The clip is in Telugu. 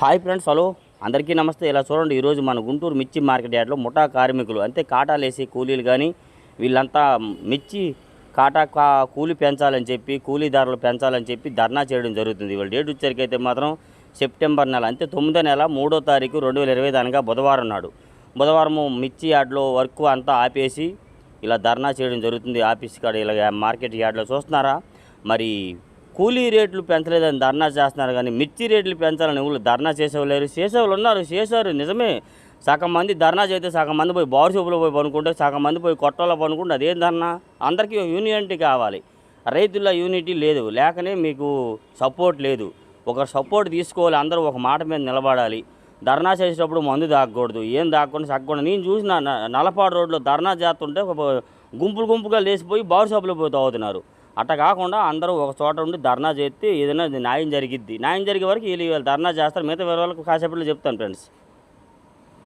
Hi friends hello. అందరికీ నమస్తే. ఇలా చూడండి ఈరోజు మన గుంటూరు మిర్చి మార్కెట్ యార్డ్లో ముఠా కార్మికులు అంటే కాటాలు కూలీలు కానీ వీళ్ళంతా మిర్చి కాటా కా కూలి పెంచాలని చెప్పి కూలీదారులు పెంచాలని చెప్పి ధర్నా చేయడం జరుగుతుంది. ఇవాళ డేట్ వచ్చేసరికి అయితే మాత్రం సెప్టెంబర్ నెల అంటే తొమ్మిదో నెల మూడో తారీఖు రెండు వేల ఇరవై అనగా బుధవారం నాడు. బుధవారం మిర్చి యార్డ్లో వర్క్ అంతా ఆపేసి ఇలా ధర్నా చేయడం జరుగుతుంది. ఆఫీస్ కాడ ఇలా మార్కెట్ యార్డ్లో చూస్తున్నారా? మరి కూలీ రేట్లు పెంచలేదని ధర్నా చేస్తున్నారు కానీ మిర్చి రేట్లు పెంచాలని ఎవరు ధర్నా చేసేవాళ్ళు లేరు చేసేవాళ్ళు ఉన్నారు చేశారు నిజమే. సగం మంది ధర్నా చేస్తే సగం మంది పోయి బార్ షాపులో పోయి పనుకుంటే సగం మంది పోయి కొట్టలో పనుకుంటే అదేం ధర్నా? అందరికీ యూనిటీ కావాలి. రైతుల యూనిటీ లేదు లేకనే మీకు సపోర్ట్ లేదు. ఒక సపోర్ట్ తీసుకోవాలి అందరూ ఒక మాట మీద నిలబడాలి. ధర్నా చేసేటప్పుడు మందు దాక్కకూడదు ఏం దాక్కుండా సగ్గకూడదు నేను చూసిన నలపాడు రోడ్లో ధర్నా చేస్తుంటే గుంపులు గుంపుగా లేచిపోయి బార్ షాపులో పోయి తాగుతున్నారు. అట్ట కాకుండా అందరూ ఒక చోట ఉండి ధర్నా చేస్తే ఏదైనా న్యాయం జరిగిద్ది. న్యాయం జరిగే వరకు వీళ్ళు ధర్నా చేస్తారు. మిగతా వేరే వాళ్ళకి కాసేపట్లో చెప్తాను ఫ్రెండ్స్.